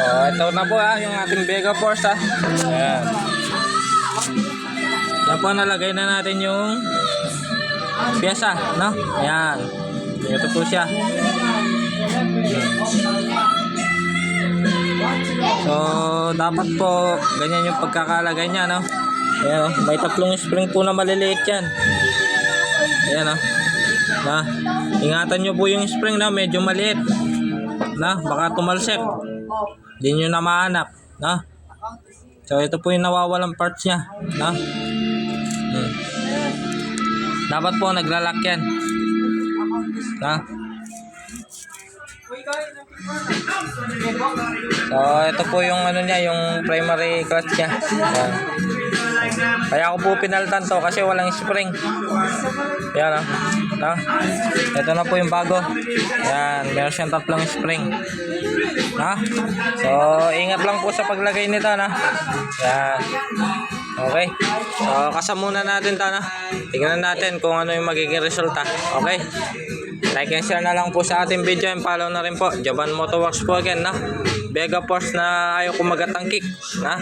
Oh, ito na po ah, yung ating Vega Force ah. Ayan. Yan po, nalagay na natin yung pyesa, no? Ayan. Ito po siya. So, dapat po ganyan yung pagkakalagay niya, no? Ayan, may tatlong spring po na maliliit yan. Ayan, oh. Na, ingatan nyo po yung spring na medyo maliit. Na, baka tumalsik. Hindi nyo na mahanap. Na? So, ito po yung nawawalang parts niya. Na? Hmm. Dapat po naglalak yan. Na? So, ito po yung ano niya, yung primary clutch niya. Yan. Kaya ako po pinaltan to kasi walang spring. Yan ah. No? Ito na po yung bago. Yan, meron siyang tatlong spring. Ha? So, ingat lang po sa paglagay nito na. Yan. Okay. So, kasamunan natin ta na. Tingnan natin kung ano yung magiging resulta. Okay. Like and share na lang po sa ating video and follow na rin po. Japan Motorworks po again na. Vega Force na ayaw kumagat ang kick. Na.